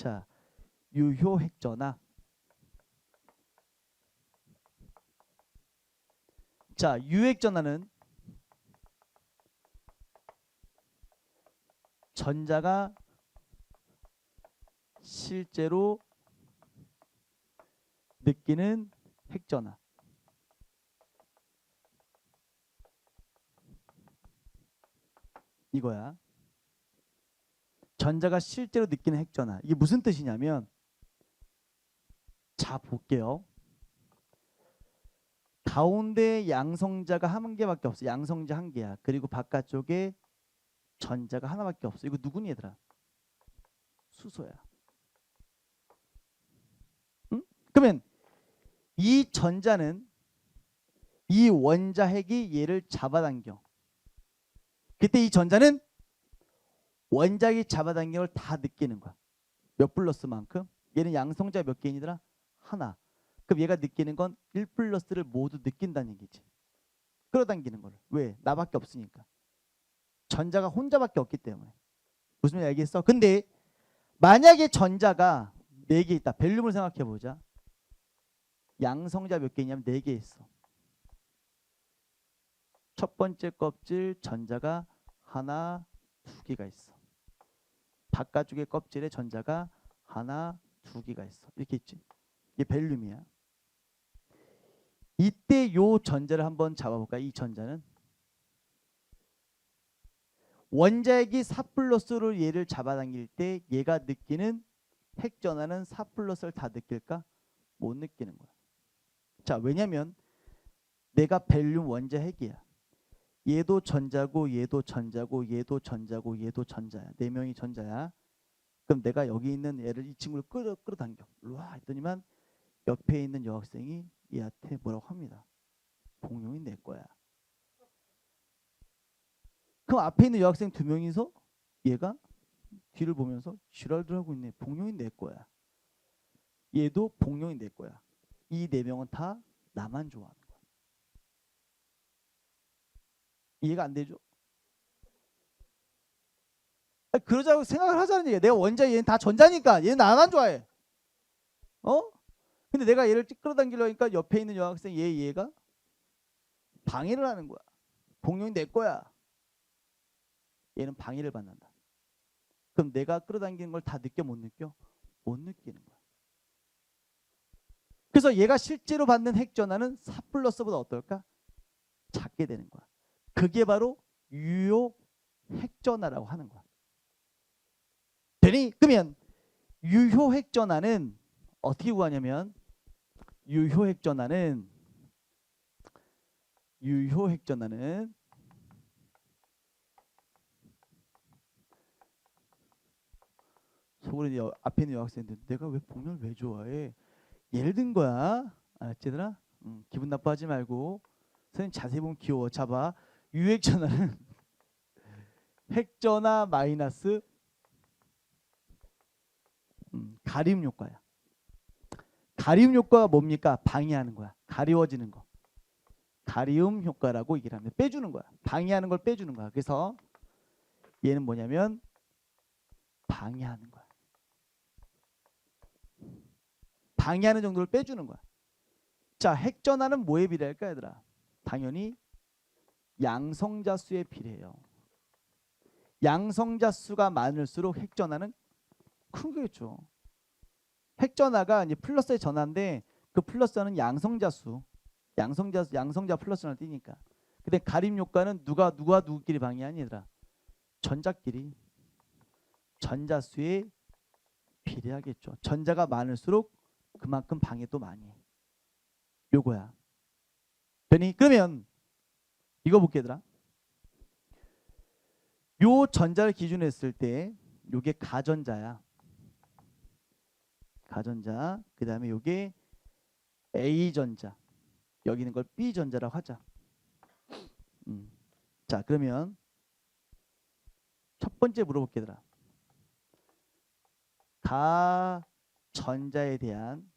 자, 유효 핵전화. 자, 유핵전화는 전자가 실제로 느끼는 핵전화. 이거야. 전자가 실제로 느끼는 핵전화. 이게 무슨 뜻이냐면 자 볼게요. 가운데 양성자가 한 개밖에 없어. 양성자 한 개야. 그리고 바깥쪽에 전자가 하나밖에 없어. 이거 누구니 얘들아? 수소야. 응? 그러면 이 전자는 이 원자 핵이 얘를 잡아당겨. 그때 이 전자는 원자핵이 잡아당긴 걸 다 느끼는 거야. 몇 플러스만큼? 얘는 양성자 몇 개인이더라? 하나. 그럼 얘가 느끼는 건 1 플러스를 모두 느낀다는 얘기지. 끌어당기는 거를. 왜? 나밖에 없으니까. 전자가 혼자밖에 없기 때문에. 무슨 말인지 알겠어? 근데 만약에 전자가 4개 있다. 벨륨을 생각해 보자. 양성자 몇 개 있냐면 4개 있어. 첫 번째 껍질 전자가 하나, 두 개가 있어. 바깥쪽에 껍질에 전자가 하나, 두 개가 있어. 이렇게 있지. 이게 벨륨이야. 이때 요 전자를 한번 잡아볼까? 이 전자는 원자핵이 4 플러스로 얘를 잡아당길 때 얘가 느끼는 핵 전하는 4 플러스를 다 느낄까? 못 느끼는 거야. 자, 왜냐면 내가 벨륨 원자핵이야. 얘도 전자고 얘도 전자고 얘도 전자고 얘도 전자야. 네 명이 전자야. 그럼 내가 여기 있는 얘를 이 친구를 끌어 끌어당겨. 와 했더니만 옆에 있는 여학생이 얘한테 뭐라고 합니다. 공룡이 내 거야. 그럼 앞에 있는 여학생 두 명이서 얘가 뒤를 보면서 지랄들 하고 있네. 봉룡이 내 거야. 얘도 봉룡이 내 거야. 이 네 명은 다 나만 좋아하는 거야. 이해가 안 되죠? 그러자고 생각을 하자는 얘기야. 내가 원자 얘는 다 전자니까 얘는 나만 좋아해. 어? 근데 내가 얘를 끌어당기려니까 옆에 있는 여학생 얘 얘가 방해를 하는 거야. 공룡이 내 거야. 얘는 방해를 받는다. 그럼 내가 끌어당기는 걸 다 느껴 못 느껴? 못 느끼는 거야. 그래서 얘가 실제로 받는 핵 전하는 4 플러스보다 어떨까? 작게 되는 거야. 그게 바로 유효 핵 전하라고 하는 거야. 되니? 그러면 유효 핵 전하는 어떻게 구하냐면 유효 핵 전하는 유효 핵 전하는 속으로 이제 앞에 있는 여학생들 내가 왜 복면을 왜 좋아해? 예를 든 거야. 알았지 얘들아? 음, 기분 나빠하지 말고 선생님 자세히 보면 귀여워. 잡아. 유핵 전하는 핵 전하 마이너스 음, 가림 효과야. 가림 효과가 뭡니까? 방해하는 거야. 가리워지는 거. 가리움 효과라고 얘기를 하면 빼주는 거야. 방해하는 걸 빼주는 거야. 그래서 얘는 뭐냐면 방해하는 거야. 방해하는 정도를 빼주는 거야. 자, 핵전하는 뭐에 비례할까 얘들아? 당연히 양성자 수에 비례해요. 양성자 수가 많을수록 핵전하는 크겠죠. 핵전하가 이제 플러스의 전하인데 그 플러스는 양성자 수, 양성자 양성자 플러스를 띄니까. 근데 가림 효과는 누가 누가 누구끼리 방해하니 얘들아? 전자끼리 전자수에 비례하겠죠. 전자가 많을수록 그만큼 방해도 많이 해. 요거야. 그러면 이거 볼게 얘들아. 요 전자를 기준으로 했을 때 요게 가전자야. 가전자. 그 다음에 요게 A전자. 여기 있는 걸 B전자라고 하자. 음. 자, 그러면 첫 번째 물어볼게 얘들아. 가전자에 대한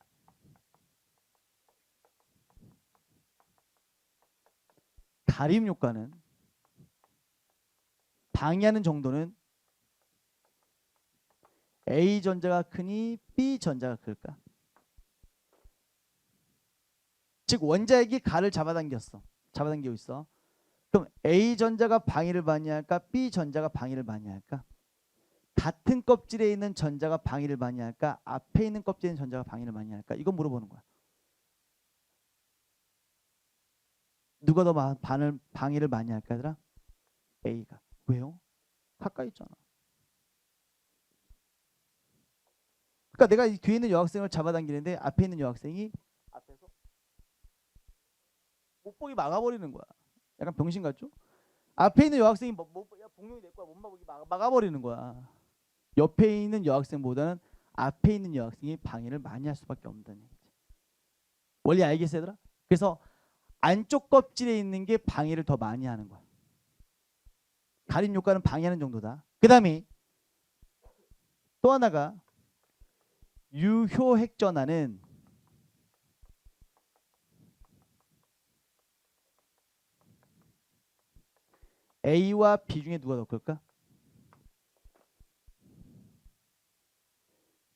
가림 효과는 방해하는 정도는 A 전자가 크니 B 전자가 클까? 즉 원자핵이 가를 잡아당겼어. 잡아당기고 있어. 그럼 A 전자가 방해를 많이 할까? B 전자가 방해를 많이 할까? 같은 껍질에 있는 전자가 방해를 많이 할까? 앞에 있는 껍질에 있는 전자가 방해를 많이 할까? 이거 물어보는 거야. 누가 더 마- 반을 방해를 많이 할까, 얘들아? A가. 왜요? 가까이 있잖아. 그러니까 내가 이 뒤에 있는 여학생을 잡아당기는데 앞에 있는 여학생이 앞에서 못 보기 막아버리는 거야. 약간 병신 같죠? 앞에 있는 여학생이 뭐, 뭐, 야, 복룡이 내 거야. 못 막보기 막, 막아버리는 거야. 옆에 있는 여학생보다는 앞에 있는 여학생이 방해를 많이 할 수밖에 없다는 얘기지. 원리 알겠어, 얘들아? 그래서 안쪽 껍질에 있는 게 방해를 더 많이 하는 거야. 가린 효과는 방해하는 정도다. 그 다음에 또 하나가 유효 핵전화는 A와 B 중에 누가 더 클까?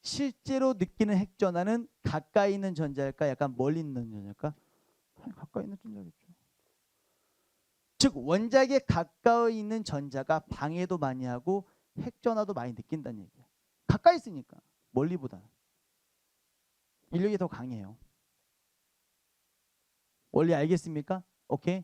실제로 느끼는 핵전화는 가까이 있는 전자일까? 약간 멀리 있는 전자일까? 가까이 있는 전자겠죠. 즉 원자에 가까이 있는 전자가 방해도 많이 하고 핵전화도 많이 느낀다는 얘기야. 가까이 있으니까 멀리보다 인력이 더 강해요. 원리 알겠습니까? 오케이.